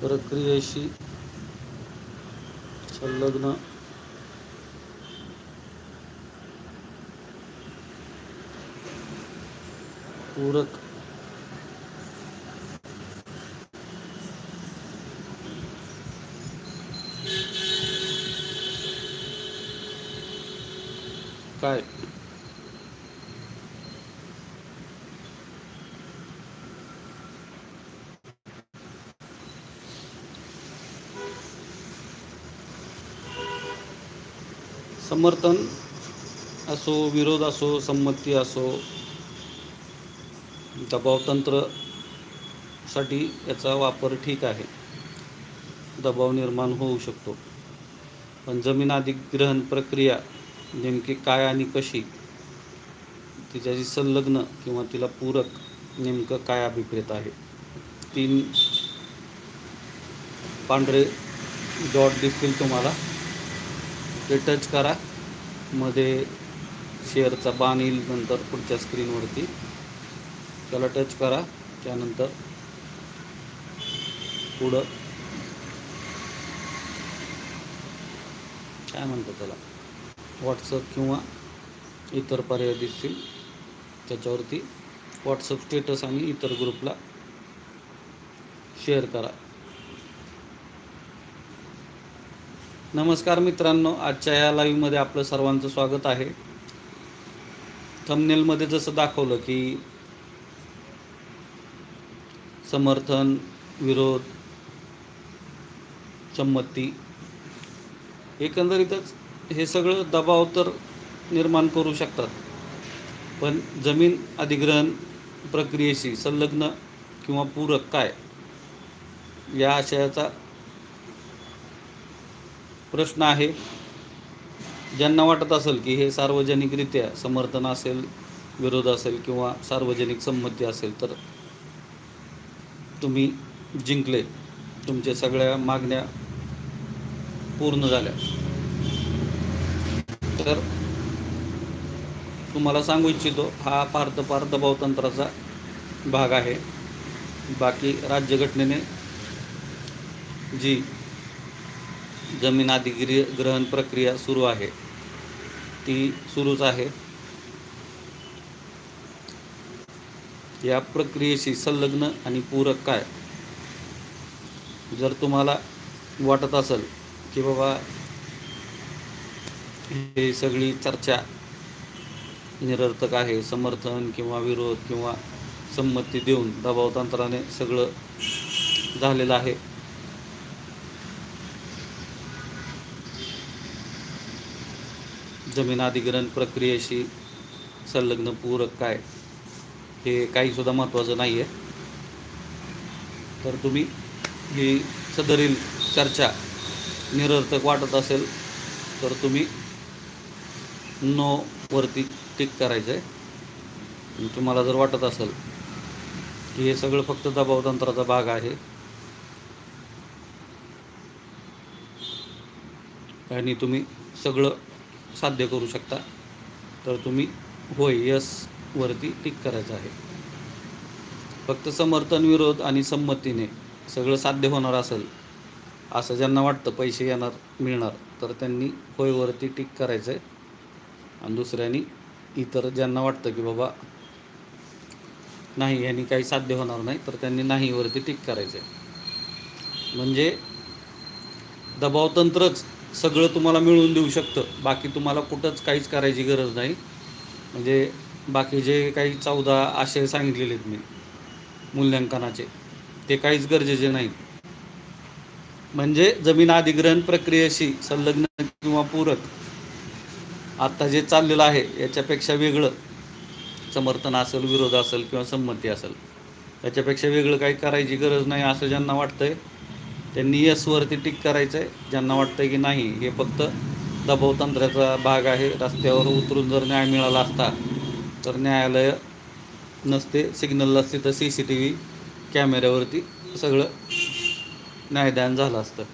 प्रक्रियेशी संलग्न पूरक काय? समर्थन असो विरोध असो संमती असो दबावतंत्रसाठी याचा वापर ठीक आहे. दबाव निर्माण होऊ शकतो. पण जमीन अधिग्रहण प्रक्रिया नेमकी काय आणि कशी तिच्याशी संलग्न किंवा तिला पूरक नेमकं काय अभिप्रेत आहे? तीन पांढरे डॉट दिसतील तुम्हाला. ते टच करा. मध्ये शेअरचा बाण येईल नंतर पुढच्या स्क्रीनवरती त्याला टच करा. त्यानंतर पुढं. काय म्हणतो त्याला? व्हॉट्सअप किंवा इतर पर्याय दिसतील. त्याच्यावरती व्हॉट्सअप स्टेटस आणि इतर ग्रुपला शेअर करा. नमस्कार मित्रांनो आजच्या या लाईव्हमध्ये आपलं सर्वांचं स्वागत आहे. थंबनेलमध्ये जसं दाखवलं की समर्थन विरोध संमती एकंदरीतच हे सगळं दबाव तर निर्माण करू शकतात. पण जमीन अधिग्रहण प्रक्रियेशी संलग्न किंवा पूरक काय या आशयाचा प्रश्न आहे. ज्यांना वाटत असेल की हे सार्वजनिकरित्या समर्थन असेल विरोध असेल किंवा सार्वजनिक संमती असेल तर तुम्ही जिंकले. तुमच्या सगळ्या मागण्या पूर्ण झाल्या. तर तुम्हाला सांगू इच्छितो हा पार्थ दबावतंत्राचा भाग आहे. बाकी राज्यघटनेने जी जमीन अधिग्रह ग्रहण प्रक्रिया सुरू आहे. ती सुरूच आहे. या प्रक्रियेशी संलग्न आणि पूरक काय? जर तुम्हाला वाटत असेल की बाबा हे सगळी चर्चा निरर्थक आहे समर्थन किंवा विरोध किंवा संमती देऊन दबावतंत्राने सगळं झालेलं आहे. जमीन अधिग्रहण प्रक्रियेशी संलग्न पूरक काय? हे काहीसुद्धा महत्त्वाचं नाही आहे तर तुम्ही ही सदरील चर्चा निरर्थक वाटत असेल तर तुम्ही नो वरती टिक करायचं आहे तुम्हाला जर वाटत असेल की हे सगळं फक्त दबावतंत्राचा भाग आहे आणि तुम्ही सगळं साध्य करू शकता. तर तुम्ही होय यस वरती टिक करायचं आहे. फक्त समर्थन विरोध आणि संमतीने सगळं साध्य होणार असेल असं ज्यांना वाटतं पैसे येणार मिळणार तर त्यांनी होयवरती टिक करायचं आहे आणि दुसऱ्यांनी इतर ज्यांना वाटतं की बाबा नाही यांनी काही साध्य होणार नाही तर त्यांनी नाहीवरती टिक करायचं आहे म्हणजे दबावतंत्रच सगळं तुम्हाला मिळवून देऊ शकतं. बाकी तुम्हाला कुठंच काहीच करायची गरज नाही. म्हणजे बाकी जे काही चौदा आशय सांगितलेले आहेत मी मूल्यांकनाचे ते काहीच गरजेचे नाहीत. म्हणजे जमीन अधिग्रहण प्रक्रियेशी संलग्न किंवा पूरक आत्ता जे चाललेलं आहे याच्यापेक्षा वेगळं. समर्थन असेल विरोध असेल किंवा संमती असेल याच्यापेक्षा वेगळं काही करायची गरज नाही असं ज्यांना वाटतंय त्यांनी यसवरती टिक करायचं आहे ज्यांना वाटतं की नाही हे फक्त दबावतंत्राचा भाग आहे. रस्त्यावर उतरून जर न्याय मिळाला असता तर न्यायालय नसते सिग्नल असते तर सी सी टी व्ही कॅमेऱ्यावरती सगळं न्यायदान झालं असतं.